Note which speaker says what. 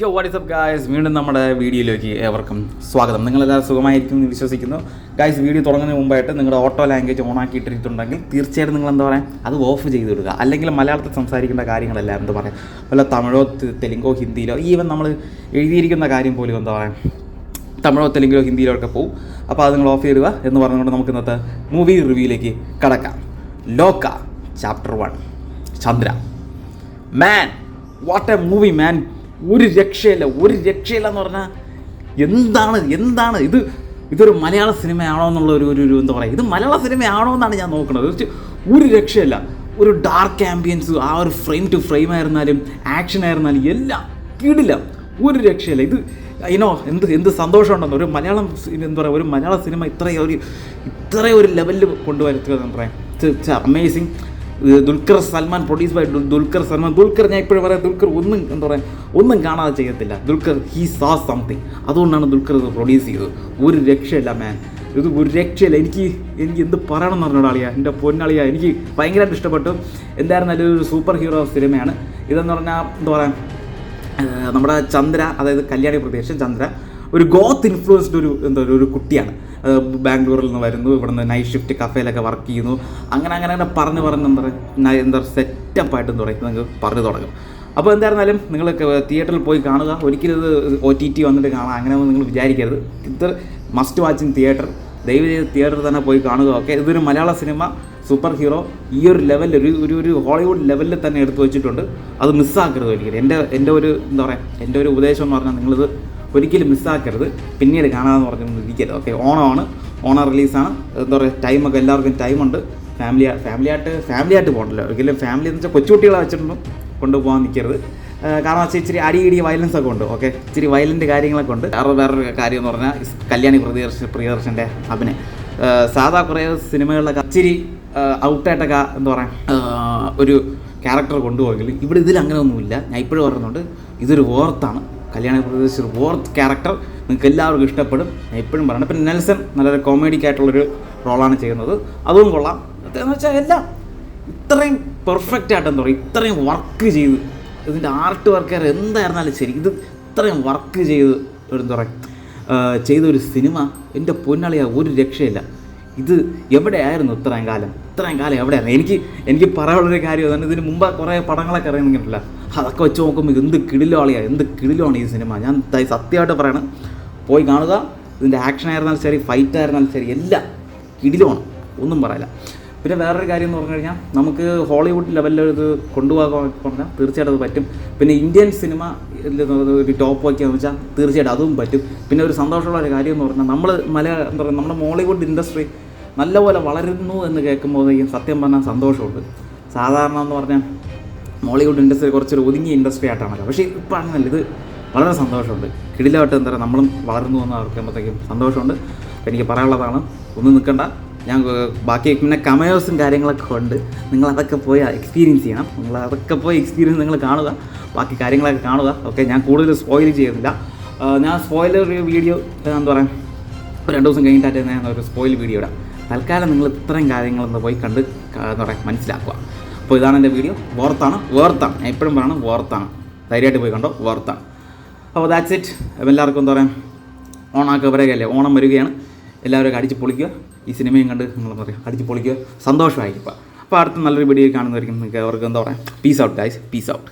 Speaker 1: യോ WhatsApp guys വീണ്ടും നമ്മുടെ വീഡിയോയിലേക്ക് ഏവർക്കും സ്വാഗതം. നിങ്ങളെല്ലാവരും സുഖമായിരിക്കും എന്ന് വിശ്വസിക്കുന്നു. ഗായ്സ് വീഡിയോ തുടങ്ങുന്നതിന് മുമ്പായിട്ട് നിങ്ങളുടെ ഓട്ടോ ലാംഗ്വേജ് ഓൺ ആക്കിയിട്ടിട്ടുണ്ടെങ്കിൽ തീർച്ചയായിട്ടും നിങ്ങൾ എന്താ പറയുക അത് ഓഫ് ചെയ്ത് വിടുക അല്ലെങ്കിൽ മലയാളത്തിൽ സംസാരിക്കേണ്ട കാര്യങ്ങളെല്ലാം എന്താ പറയുക വല്ല തമിഴോ തെലുങ്കോ ഹിന്ദിയിലോ ഈവൻ നമ്മൾ എഴുതിയിരിക്കുന്ന കാര്യം പോലും എന്താ പറയുക തമിഴോ തെലുങ്കിലോ ഹിന്ദിയിലോ ഒക്കെ പോകും അപ്പോൾ അത് നിങ്ങൾ ഓഫ് ചെയ്തിടുക എന്ന് പറഞ്ഞുകൊണ്ട് നമുക്ക് ഇന്നത്തെ മൂവി റിവ്യൂയിലേക്ക് കടക്കാം. Lokah chapter one Chandra. Man what a movie man ഒരു രക്ഷയില്ല ഒരു രക്ഷയില്ല എന്ന് പറഞ്ഞാൽ എന്താണ് എന്താണ്? ഇത് ഇതൊരു മലയാള സിനിമയാണോ എന്നുള്ള ഒരു ഒരു എന്താ പറയുക? ഇത് മലയാള സിനിമയാണോ എന്നാണ് ഞാൻ നോക്കുന്നത്. ഒരു രക്ഷയില്ല. ഒരു ഡാർക്ക് ആംബിയൻസ് ആ ഒരു ഫ്രെയിം ടു ഫ്രെയിം ആയിരുന്നാലും ആക്ഷൻ ആയിരുന്നാലും എല്ലാം കീടില്ല. ഒരു രക്ഷയില്ല. ഇത് ഇനോ എന്ത് എന്ത് സന്തോഷമുണ്ടെന്ന് ഒരു മലയാളം എന്താ പറയുക? ഒരു മലയാള സിനിമ ഇത്രയും ഒരു ഇത്രയും ഒരു ലെവലിൽ കൊണ്ടുവരുത്തുക എന്ന് പറയാം. Amazing Dulquer Salmaan produce by Dulquer Salmaan. Dulquer ഞാൻ ഇപ്പോഴും പറയാം ദുൽഖർ ഒന്നും എന്താ പറയുക ഒന്നും കാണാതെ ചെയ്യത്തില്ല. ദുൽഖർ ഹീ സാ സംതിങ് അതുകൊണ്ടാണ് ദുൽഖർ ഇത് പ്രൊഡ്യൂസ് ചെയ്തത്. ഒരു രക്ഷയില്ല മാൻ ഇത് ഒരു രക്ഷയില്ല. എനിക്ക് എനിക്ക് എന്ത് പറയണം എന്ന് എന്റെ പൊന്നാളിയാ എനിക്ക് ഭയങ്കരമായിട്ട് ഇഷ്ടപ്പെട്ടു. എന്തായിരുന്നാലും ഒരു സൂപ്പർ ഹീറോ സിനിമയാണ്. ഇതെന്ന് പറഞ്ഞാൽ എന്താ പറയുക നമ്മുടെ ചന്ദ്ര അതായത് കല്യാണി പ്രദേശം ചന്ദ്ര. ഒരു ഗോത്ത് ഇൻഫ്ലുവൻസ്ഡ് ഒരു എന്താ ഒരു കുട്ടിയാണ്. ബാംഗ്ലൂരിൽ നിന്ന് വരുന്നു ഇവിടുന്ന് നൈറ്റ് ഷിഫ്റ്റ് കഫേയിലൊക്കെ വർക്ക് ചെയ്യുന്നു. അങ്ങനെ അങ്ങനെ അങ്ങനെ പറഞ്ഞ് പറഞ്ഞ് എന്താ പറയുക എന്താ സെറ്റപ്പായിട്ട് പറയുക നിങ്ങൾക്ക് പറഞ്ഞു തുടങ്ങും. അപ്പോൾ എന്തായിരുന്നാലും നിങ്ങൾ തിയേറ്ററിൽ പോയി കാണുക. ഒരിക്കലും ഇത് ഒ ടി ടി വന്നിട്ട് കാണാം അങ്ങനെ നിങ്ങൾ വിചാരിക്കരുത്. ഇത് മസ്റ്റ് വാച്ചിങ് തിയേറ്റർ ദയവ് ചെയ്ത് തിയേറ്ററിൽ തന്നെ പോയി കാണുക ഓക്കെ ഇതൊരു മലയാള സിനിമ സൂപ്പർ ഹീറോ ഈ ഒരു ലെവലിൽ ഒരു ഒരു ഒരു ഹോളിവുഡ് ലെവലിൽ തന്നെ എടുത്തു വെച്ചിട്ടുണ്ട്. അത് മിസ്സാക്കരുത് ഒരിക്കലും. എന്റെ എന്റെ ഒരു എന്താ പറയുക എന്റെ ഒരു ഉപദേശം എന്ന് പറഞ്ഞാൽ നിങ്ങളിത് ഒരിക്കലും മിസ്സാക്കരുത് പിന്നീട് കാണാമെന്ന് പറഞ്ഞൊന്നും ഇരിക്കരുത്. ഓക്കെ ഓണമാണ്. ഓണം റിലീസാണ് എന്താ പറയുക ടൈമൊക്കെ എല്ലാവർക്കും ടൈമുണ്ട് ഫാമിലി ഫാമിലി ആയിട്ട് ഫാമിലി ആയിട്ട് പോകണ്ടല്ലോ. ഒരിക്കലും ഫാമിലി എന്ന് വെച്ചാൽ കൊച്ചുകുട്ടികളെ വെച്ചിട്ടൊന്നും കൊണ്ടുപോകാൻ നിൽക്കരുത് കാരണം വെച്ചാൽ ഇച്ചിരി അടി ഇടി വയലൻസ് ഒക്കെ ഉണ്ട്. ഓക്കെ ഇച്ചിരി വയലന്റ് കാര്യങ്ങളൊക്കെ ഉണ്ട്. വേറെ വേറൊരു കാര്യം എന്ന് പറഞ്ഞാൽ കല്യാണി പ്രിയദർശൻ പ്രിയദർശന്റെ അഭിനയം. സാധാ കുറേ സിനിമകളിലൊക്കെ ഇച്ചിരി ഔട്ടായിട്ടൊക്കെ എന്താ പറയുക ഒരു ക്യാരക്ടർ കൊണ്ടുപോയെങ്കിലും ഇവിടെ ഇതിൽ അങ്ങനെ ഒന്നുമില്ല ഞാൻ ഇപ്പോഴും പറയുന്നുണ്ട് ഇതൊരു വോർത്താണ് കല്യാണ പ്രദേശ് ഒരു വോർത്ത് ക്യാരക്ടർ നിങ്ങൾക്ക് എല്ലാവർക്കും ഇഷ്ടപ്പെടും. ഞാൻ എപ്പോഴും പറയണം. പിന്നെ നെൽസൺ നല്ലൊരു കോമഡിക്ക് ആയിട്ടുള്ളൊരു റോളാണ് ചെയ്യുന്നത്. അതും കൊള്ളാം. എന്ന് വെച്ചാൽ എല്ലാം ഇത്രയും പെർഫെക്റ്റ് ആയിട്ട് എന്താ പറയുക ഇത്രയും വർക്ക് ചെയ്ത് ഇതിന്റെ ആർട്ട് വർക്കാർ എന്തായിരുന്നാലും ശരി ഇത് ഇത്രയും വർക്ക് ചെയ്ത് എന്താ പറയുക ചെയ്തൊരു സിനിമ എന്റെ പൊന്നാളിയാ ഒരു രക്ഷയില്ല. ഇത് എവിടെയായിരുന്നു ഇത്രയും കാലം? ഇത്രയും കാലം എവിടെയായിരുന്നു? എനിക്ക് എനിക്ക് പറയാനുള്ളൊരു കാര്യം അതാണ് ഇതിന് മുമ്പ് കുറേ പടങ്ങളൊക്കെ ഇറങ്ങിയിട്ടില്ല അതൊക്കെ വെച്ച് നോക്കുമ്പോൾ എന്ത് കിടിലോളിയാണ് എന്ത് കിടിലാണ് ഈ സിനിമ. ഞാൻ സത്യമായിട്ട് പറയണം. പോയി കാണുക ഇതിന്റെ ആക്ഷൻ ആയിരുന്നാലും ശരി ഫൈറ്റ് ആയിരുന്നാലും ശരി എല്ലാം കിടിലുമാണ് ഒന്നും പറയില്ല. പിന്നെ വേറൊരു കാര്യം എന്ന് പറഞ്ഞു കഴിഞ്ഞാൽ നമുക്ക് ഹോളിവുഡ് ലെവലിൽ ഇത് കൊണ്ടുപോകാൻ പറഞ്ഞാൽ തീർച്ചയായിട്ടും അത് പറ്റും. പിന്നെ ഇന്ത്യൻ സിനിമ ഒരു ടോപ്പ് വയ്ക്കാന്ന് വെച്ചാൽ തീർച്ചയായിട്ടും അതും പറ്റും. പിന്നെ ഒരു സന്തോഷമുള്ള ഒരു കാര്യം എന്ന് പറഞ്ഞാൽ നമ്മൾ മല എന്താ പറയുക നമ്മുടെ മോളിവുഡ് ഇൻഡസ്ട്രി നല്ലപോലെ വളരുന്നു എന്ന് കേൾക്കുമ്പോഴത്തേക്കും സത്യം പറഞ്ഞാൽ സന്തോഷമുണ്ട്. സാധാരണ എന്ന് പറഞ്ഞാൽ മോളിവുഡ് ഇൻഡസ്ട്രി കുറച്ചൊരു ഒതുങ്ങിയ ഇൻഡസ്ട്രി ആയിട്ടാണല്ലോ പക്ഷേ ഇപ്പം അങ്ങനല്ല ഇത് വളരെ സന്തോഷമുണ്ട്. കിടിലായിട്ട് എന്താ പറയുക നമ്മളും വളർന്നു എന്ന് ഓർക്കുമ്പോഴത്തേക്കും സന്തോഷമുണ്ട്. എനിക്ക് പറയാനുള്ളതാണ് ഒന്നും നിൽക്കണ്ട. ഞാൻ ബാക്കി പിന്നെ കമേഴ്സും കാര്യങ്ങളൊക്കെ ഉണ്ട്. നിങ്ങൾ അതൊക്കെ പോയി എക്സ്പീരിയൻസ് ചെയ്യണം. നിങ്ങൾ അതൊക്കെ പോയി എക്സ്പീരിയൻസ് നിങ്ങൾ കാണുക. ബാക്കി കാര്യങ്ങളൊക്കെ കാണുക. ഓക്കെ ഞാൻ കൂടുതൽ സ്പോയിൽ ചെയ്യുന്നില്ല. ഞാൻ സ്പോയിലർ വീഡിയോ എന്താ പറയുക രണ്ട് ദിവസം കഴിഞ്ഞിട്ടായിട്ട് ഞാൻ ഒരു സ്പോയിൽ വീഡിയോ ഇടാം. തൽക്കാലം നിങ്ങൾ ഇത്രയും കാര്യങ്ങളൊന്ന് പോയി കണ്ട് എന്താ പറയുക മനസ്സിലാക്കുക. അപ്പോൾ ഇതാണ് എന്റെ വീഡിയോ. വോർത്താണ് വേർത്താണ്. എപ്പോഴും പറയണം വോർത്താണ്. ധൈര്യമായിട്ട് പോയി കണ്ടോ വോർത്താണ്. അപ്പോൾ ദാറ്റ്സ് ഇറ്റ് എല്ലാവർക്കും എന്താ പറയുക ഓണാക്കുക വരികയല്ലേ? ഓണം വരികയാണ്. എല്ലാവരും അടിച്ച് പൊളിക്കുക. ഈ സിനിമയും കണ്ട് നിങ്ങൾ എന്താ പറയുക അടിച്ച് പൊളിക്കുക. സന്തോഷമായിരിക്കും അപ്പോൾ അടുത്ത നല്ലൊരു വീഡിയോ കാണുന്നതായിരിക്കും. നിങ്ങൾക്ക് അവർക്ക് എന്താ പറയുക peace out guys peace out